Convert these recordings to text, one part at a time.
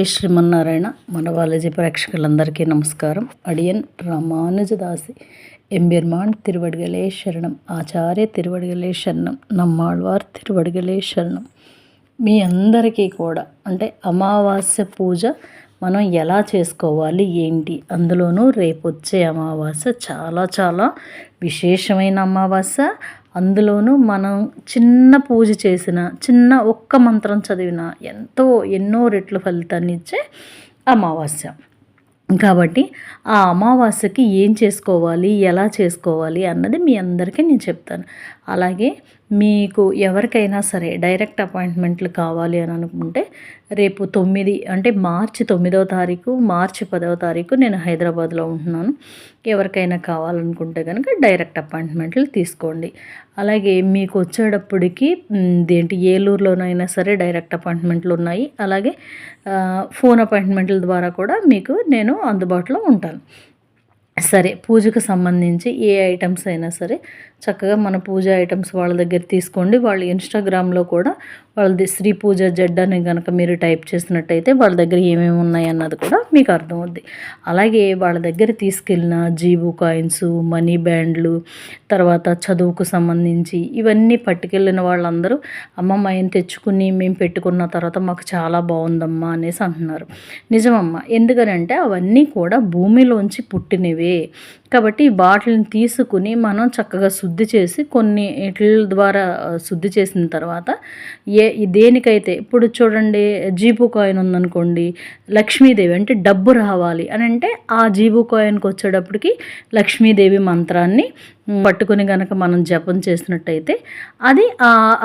జై శ్రీమన్నారాయణ మన బాలాజీ ప్రేక్షకులందరికీ నమస్కారం. అడియన్ రామానుజదాసి ఎంబిర్మాన్ తిరువడిగలే శరణం ఆచార్య తిరువడిగలే శరణం నమ్మాళ్వార్ తిరువడిగలే శరణం. మీ అందరికీ కూడా అంటే అమావాస్య పూజ మనం ఎలా చేసుకోవాలి ఏంటి? అందులోనూ రేపు వచ్చే అమావాస్య చాలా చాలా విశేషమైన అమావాస్య అందులోనూ మనం చిన్న పూజ చేసిన చిన్న ఒక్క మంత్రం చదివిన ఎంతో ఎన్నో రెట్లు ఫలితాన్ని ఇచ్చే అమావాస్య. కాబట్టి ఆ అమావాస్యకి ఏం చేసుకోవాలి ఎలా చేసుకోవాలి అన్నది మీ అందరికీ నేను చెప్తాను. అలాగే మీకు ఎవరికైనా సరే డైరెక్ట్ అపాయింట్మెంట్లు కావాలి అని అనుకుంటే రేపు తొమ్మిది అంటే మార్చి తొమ్మిదవ తారీఖు మార్చి పదవ తారీఖు నేను హైదరాబాద్లో ఉంటున్నాను. ఎవరికైనా కావాలనుకుంటే కనుక డైరెక్ట్ అపాయింట్మెంట్లు తీసుకోండి. అలాగే మీకు వచ్చేటప్పటికి దేంటి ఏలూరులోనైనా సరే డైరెక్ట్ అపాయింట్మెంట్లు ఉన్నాయి. అలాగే ఫోన్ అపాయింట్మెంట్ల ద్వారా కూడా మీకు నేను అందుబాటులో ఉంటాను. సరే పూజకు సంబంధించి ఏ ఐటమ్స్ అయినా సరే చక్కగా మన పూజ ఐటమ్స్ వాళ్ళ దగ్గర తీసుకోండి. వాళ్ళు ఇన్స్టాగ్రామ్లో కూడా వాళ్ళది శ్రీ పూజ జడ్ అని కనుక మీరు టైప్ చేసినట్టయితే వాళ్ళ దగ్గర ఏమేమి ఉన్నాయి అన్నది కూడా మీకు అర్థమవుద్ది. అలాగే వాళ్ళ దగ్గర తీసుకెళ్ళిన జీబు కాయిన్స్ మనీ బ్యాండ్లు తర్వాత చదువుకు సంబంధించి ఇవన్నీ పట్టుకెళ్ళిన వాళ్ళందరూ అమ్మమ్మ ఆయన తెచ్చుకుని మేము పెట్టుకున్న తర్వాత మాకు చాలా బాగుందమ్మా అనేసి అంటున్నారు. నిజమమ్మ ఎందుకనంటే అవన్నీ కూడా భూమిలోంచి పుట్టినవే. కాబట్టి ఈ బాటిల్ని తీసుకుని మనం చక్కగా శుద్ధి చేసి కొన్ని ఇట్ల ద్వారా శుద్ధి చేసిన తర్వాత ఏ దేనికైతే ఇప్పుడు చూడండి జీబు కాయిన్ ఉందనుకోండి లక్ష్మీదేవి అంటే డబ్బు రావాలి అని అంటే ఆ జీబు కాయిన్కి వచ్చేటప్పటికి లక్ష్మీదేవి మంత్రాన్ని పట్టుకుని కనుక మనం జపం చేసినట్టయితే అది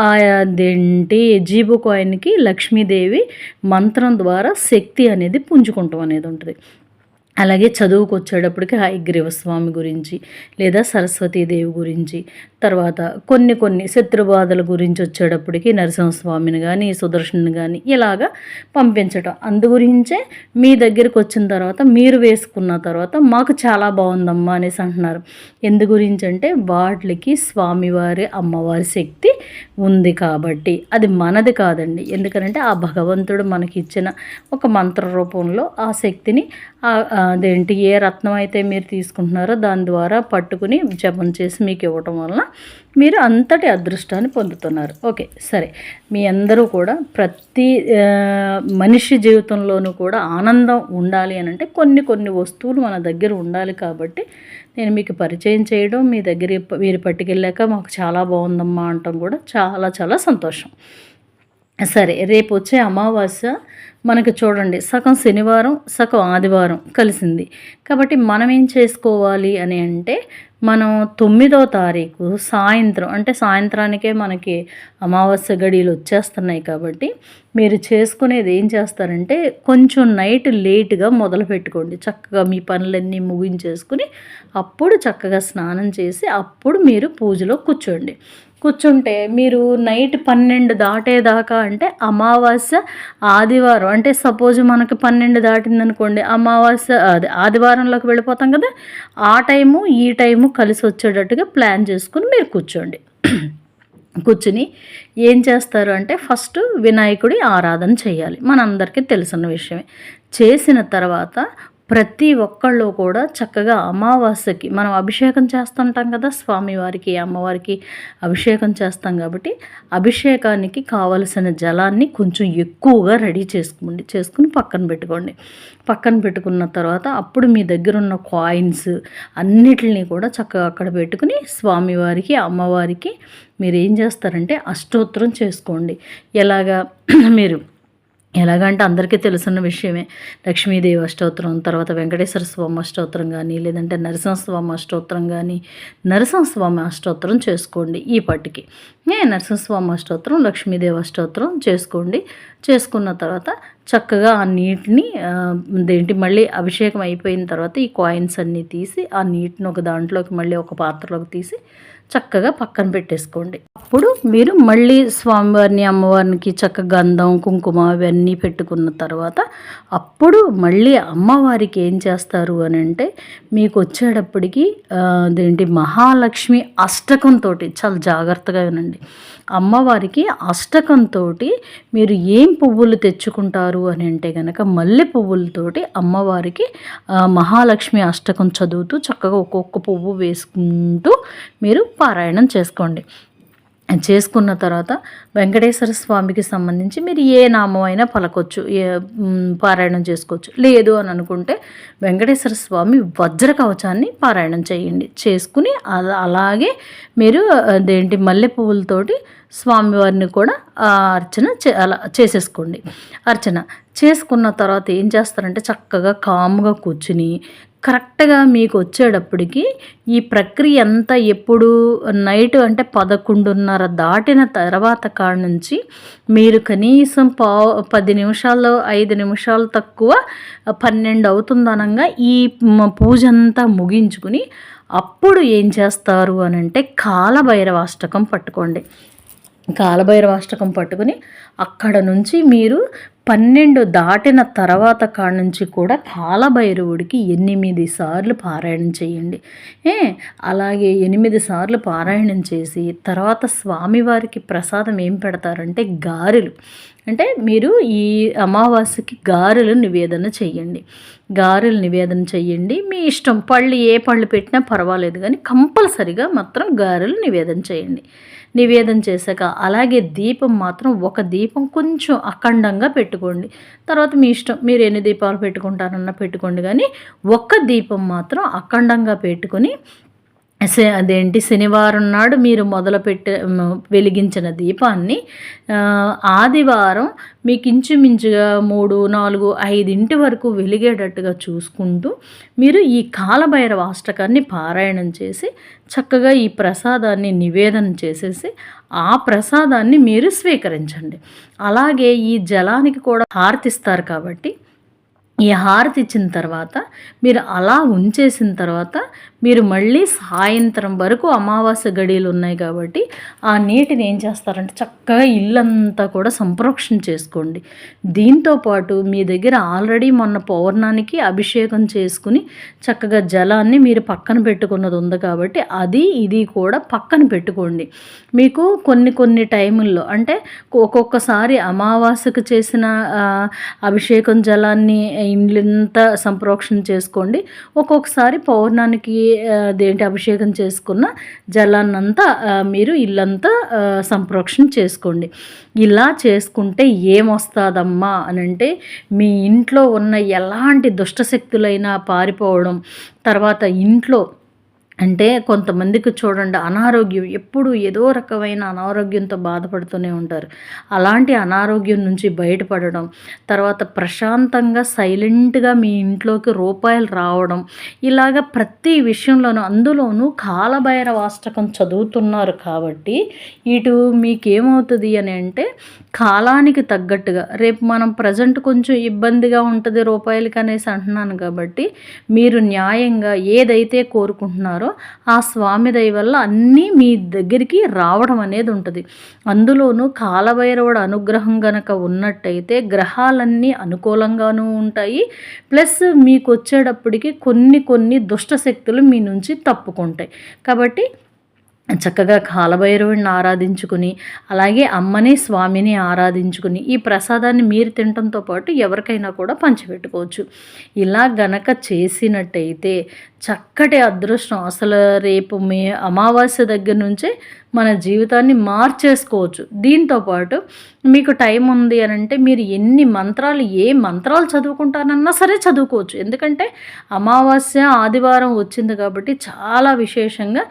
అదేంటి జీబు కాయిన్కి లక్ష్మీదేవి మంత్రం ద్వారా శక్తి అనేది పుంజుకుంటాం అనేది ఉంటుంది. అలాగే చదువుకు వచ్చేటప్పటికి హైగ్రీవ స్వామి గురించి లేదా సరస్వతీదేవి గురించి తర్వాత కొన్ని కొన్ని శత్రుబాధల గురించి వచ్చేటప్పటికి నరసింహస్వామిని కానీ సుదర్శన్ని కానీ ఇలాగా పంపించటం. అందు గురించే మీ దగ్గరికి వచ్చిన తర్వాత మీరు వేసుకున్న తర్వాత మాకు చాలా బాగుందమ్మా అనేసి అంటున్నారు. ఎందు గురించి అంటే వాటికి స్వామివారి అమ్మవారి శక్తి ఉంది కాబట్టి అది మనది కాదండి. ఎందుకంటే ఆ భగవంతుడు మనకి ఇచ్చిన ఒక మంత్ర రూపంలో ఆ శక్తిని అదేంటి ఏ రత్నం అయితే మీరు తీసుకుంటున్నారో దాని ద్వారా పట్టుకుని జపం చేసి మీకు ఇవ్వటం వలన మీరు అంతటి అదృష్టాన్ని పొందుతున్నారు. ఓకే సరే. మీ అందరూ కూడా ప్రతి మనిషి జీవితంలోనూ కూడా ఆనందం ఉండాలి అని అంటే కొన్ని కొన్ని వస్తువులు మన దగ్గర ఉండాలి కాబట్టి నేను మీకు పరిచయం చేయడం మీ దగ్గర మీరు పట్టుకెళ్ళాక మాకు చాలా బాగుందమ్మా అంటాం కూడా చాలా చాలా సంతోషం. సరే రేపు వచ్చే అమావాస్య మనకి చూడండి సగం శనివారం సగం ఆదివారం కలిసింది. కాబట్టి మనం ఏం చేసుకోవాలి అని అంటే మనం తొమ్మిదో తారీఖు సాయంత్రం అంటే సాయంత్రానికే మనకి అమావాస్య గడియలు వచ్చేస్తున్నాయి కాబట్టి మీరు చేసుకునేది ఏం చేస్తారంటే కొంచెం నైట్ లేట్గా మొదలు పెట్టుకోండి. చక్కగా మీ పనులన్నీ ముగించేసుకుని అప్పుడు చక్కగా స్నానం చేసి అప్పుడు మీరు పూజలో కూర్చోండి. కూర్చుంటే మీరు నైట్ పన్నెండు దాటేదాకా అంటే అమావాస్య ఆదివారం. అంటే సపోజ్ మనకి పన్నెండు దాటిందనుకోండి అమావాస్య అది ఆదివారంలోకి వెళ్ళిపోతాం కదా ఆ టైము ఈ టైము కలిసి వచ్చేటట్టుగా ప్లాన్ చేసుకుని మీరు కూర్చోండి. కూర్చుని ఏం చేస్తారు అంటే ఫస్ట్ వినాయకుడి ఆరాధన చేయాలి. మనందరికీ తెలిసిన విషయమే. చేసిన తర్వాత ప్రతి ఒక్కళ్ళు కూడా చక్కగా అమావాస్యకి మనం అభిషేకం చేస్తుంటాం కదా స్వామివారికి అమ్మవారికి అభిషేకం చేస్తాం కాబట్టి అభిషేకానికి కావలసిన జలాన్ని కొంచెం ఎక్కువగా రెడీ చేసుకోండి చేసుకుని పక్కన పెట్టుకోండి. పక్కన పెట్టుకున్న తర్వాత అప్పుడు మీ దగ్గర ఉన్న కాయిన్స్ అన్నిటిని కూడా చక్కగా అక్కడ పెట్టుకుని స్వామివారికి అమ్మవారికి మీరు ఏం చేస్తారంటే అష్టోత్తరం చేసుకోండి. ఎలాగా? మీరు ఎలాగంటే అందరికీ తెలుసున్న విషయమే. లక్ష్మీదేవి అష్టోత్తరం తర్వాత వెంకటేశ్వర స్వామి అష్టోత్తరం కానీ లేదంటే నరసింహస్వామి అష్టోత్తరం కానీ నరసింహస్వామి అష్టోత్తరం చేసుకోండి ఈ పట్టుకి నరసింహస్వామి అష్టోత్తరం లక్ష్మీదేవి అష్టోత్తరం చేసుకోండి. చేసుకున్న తర్వాత చక్కగా ఆ నీటిని దేంటి మళ్ళీ అభిషేకం అయిపోయిన తర్వాత ఈ కాయిన్స్ అన్నీ తీసి ఆ నీటిని ఒక దాంట్లోకి మళ్ళీ ఒక పాత్రలోకి తీసి చక్కగా పక్కన పెట్టేసుకోండి. అప్పుడు మీరు మళ్ళీ స్వామివారిని అమ్మవారికి చక్క గంధం కుంకుమ ఇవన్నీ పెట్టుకున్న తర్వాత అప్పుడు మళ్ళీ అమ్మవారికి ఏం చేస్తారు అని అంటే మీకు వచ్చేటప్పటికి అదేంటి మహాలక్ష్మి అష్టకంతో చాలా జాగ్రత్తగా వినండి. అమ్మవారికి అష్టకంతో మీరు ఏం పువ్వులు తెచ్చుకుంటారు అని అంటే కనుక మల్లె పువ్వులతోటి అమ్మవారికి మహాలక్ష్మి అష్టకం చదువుతూ చక్కగా ఒక్కొక్క పువ్వు వేసుకుంటూ మీరు పారాయణం చేసుకోండి. చేసుకున్న తర్వాత వెంకటేశ్వర స్వామికి సంబంధించి మీరు ఏ నామం అయినా పలకొచ్చు ఏ పారాయణం చేసుకోవచ్చు. లేదు అని అనుకుంటే వెంకటేశ్వర స్వామి వజ్ర కవచాన్ని పారాయణం చేయండి. చేసుకుని అలాగే మీరు అదేంటి మల్లె పువ్వులతోటి స్వామివారిని కూడా అర్చన చే అలా చేసేసుకోండి. అర్చన చేసుకున్న తర్వాత ఏం చేస్తారంటే చక్కగా కామ్గా కూర్చుని కరెక్ట్గా మీకు వచ్చేటప్పటికి ఈ ప్రక్రియ అంతా ఎప్పుడు నైట్ అంటే పదకొండున్నర దాటిన తర్వాత కాడ నుంచి మీరు కనీసం పా పది నిమిషాల్లో ఐదు నిమిషాలు తక్కువ పన్నెండు అవుతుందనంగా ఈ పూజ అంతా ముగించుకుని అప్పుడు ఏం చేస్తారు అని అంటే కాలభైరవాష్టకం పట్టుకోండి. కాలభైరవాష్టకం పట్టుకుని అక్కడ నుంచి మీరు పన్నెండు దాటిన తర్వాత కాడ నుంచి కూడా కాలభైరవుడికి ఎనిమిది సార్లు పారాయణం చేయండి. ఏ? అలాగే ఎనిమిది సార్లు పారాయణం చేసి తర్వాత స్వామివారికి ప్రసాదం ఏం పెడతారంటే గారెలు. అంటే మీరు ఈ అమావాస్యకి గారెలు నివేదన చేయండి. గారెలు నివేదన చేయండి. మీ ఇష్టం పళ్ళు ఏ పళ్ళు పెట్టినా పర్వాలేదు కానీ కంపల్సరిగా మాత్రం గారెలు నివేదన చేయండి. నివేదన చేశాక అలాగే దీపం మాత్రం ఒక దీపం కొంచెం అఖండంగా పెట్టుకోండి. తర్వాత మీ ఇష్టం మీరు ఎన్ని దీపాలు పెట్టుకుంటారన్నా పెట్టుకోండి. కానీ ఒక్క దీపం మాత్రం అఖండంగా పెట్టుకొని అదేంటి శనివారం నాడు మీరు మొదలుపెట్టే వెలిగించిన దీపాన్ని ఆదివారం మీకు ఇంచుమించుగా మూడు నాలుగు ఐదింటి వరకు వెలిగేటట్టుగా చూసుకుంటూ మీరు ఈ కాలభైరవ అష్టకాన్ని పారాయణం చేసి చక్కగా ఈ ప్రసాదాన్ని నివేదన చేసేసి ఆ ప్రసాదాన్ని మీరు స్వీకరించండి. అలాగే ఈ జలానికి కూడా హార్తిస్తారు కాబట్టి ఈ హారతి ఇచ్చిన తర్వాత మీరు అలా ఉంచేసిన తర్వాత మీరు మళ్ళీ సాయంత్రం వరకు అమావాస్య గడియలు ఉన్నాయి కాబట్టి ఆ నీటిని ఏం చేస్తారంటే చక్కగా ఇల్లంతా కూడా సంప్రోక్షణ చేసుకోండి. దీంతోపాటు మీ దగ్గర ఆల్రెడీ మొన్న పౌర్ణానికి అభిషేకం చేసుకుని చక్కగా జలాన్ని మీరు పక్కన పెట్టుకున్నది ఉంది కాబట్టి అది ఇది కూడా పక్కన పెట్టుకోండి. మీకు కొన్ని కొన్ని టైముల్లో అంటే ఒక్కొక్కసారి అమావాస్యకు చేసిన అభిషేకం జలాన్ని ఇండ్లంతా సంప్రోక్షణ చేసుకోండి. ఒక్కొక్కసారి పౌర్ణానికి దేంటి అభిషేకం చేసుకున్న జలాన్నంతా మీరు ఇల్లంతా సంప్రోక్షణ చేసుకోండి. ఇలా చేసుకుంటే ఏమొస్తుందమ్మా అని అంటే మీ ఇంట్లో ఉన్న ఎలాంటి దుష్టశక్తులైనా పారిపోవడం తర్వాత ఇంట్లో అంటే కొంతమందికి చూడండి అనారోగ్యం ఎప్పుడు ఏదో రకమైన అనారోగ్యంతో బాధపడుతూనే ఉంటారు. అలాంటి అనారోగ్యం నుంచి బయటపడడం తర్వాత ప్రశాంతంగా సైలెంట్గా మీ ఇంట్లోకి రూపాయలు రావడం ఇలాగ ప్రతి విషయంలోనూ అందులోనూ కాలభైరవాష్టకం చదువుతున్నారు కాబట్టి ఇటు మీకేమవుతుంది అని అంటే కాలానికి తగ్గట్టుగా రేపు మనం ప్రజెంట్ కొంచెం ఇబ్బందిగా ఉంటుంది రూపాయలకి అనేసి అంటున్నాను కాబట్టి మీరు న్యాయంగా ఏదైతే కోరుకుంటున్నారో ఉంటారో ఆ స్వామి దయ వల్ల అన్నీ మీ దగ్గరికి రావడం అనేది ఉంటుంది. అందులోనూ కాలభైరవుడు అనుగ్రహం గనక ఉన్నట్టయితే గ్రహాలన్నీ అనుకూలంగానూ ఉంటాయి. ప్లస్ మీకు వచ్చేటప్పటికి కొన్ని కొన్ని దుష్ట శక్తులు మీ నుంచి తప్పుకుంటాయి. కాబట్టి చక్కగా కాలభైరవుడిని ఆరాధించుకుని అలాగే అమ్మని స్వామిని ఆరాధించుకుని ఈ ప్రసాదాన్ని మీరు తినటంతో పాటు ఎవరికైనా కూడా పంచిపెట్టుకోవచ్చు. ఇలా గనక చేసినట్టయితే చక్కటి అదృష్టం. అసలు రేపు మీ అమావాస్య దగ్గర నుంచే మన జీవితాన్ని మార్చేసుకోవచ్చు. దీంతో పాటు మీకు టైం ఉంది అని అంటే మీరు ఎన్ని మంత్రాలు ఏ మంత్రాలు చదువుకుంటారన్నా సరే చదువుకోవచ్చు. ఎందుకంటే అమావాస్య ఆదివారం వచ్చింది కాబట్టి చాలా విశేషంగా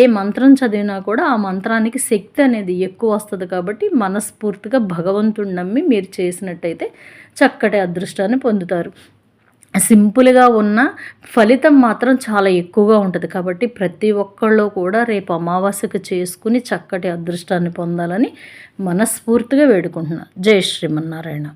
ఏ మంత్రం చదివినా కూడా ఆ మంత్రానికి శక్తి అనేది ఎక్కువ వస్తుంది కాబట్టి మనస్ఫూర్తిగా భగవంతుడు నమ్మి మీరు చేసినట్టయితే చక్కటి అదృష్టాన్ని పొందుతారు. సింపుల్గా ఉన్న ఫలితం మాత్రం చాలా ఎక్కువగా ఉంటుంది. కాబట్టి ప్రతి ఒక్కళ్ళు కూడా రేపు అమావాస్యకు చేసుకుని చక్కటి అదృష్టాన్ని పొందాలని మనస్ఫూర్తిగా వేడుకుంటున్నాను జై శ్రీమన్నారాయణ.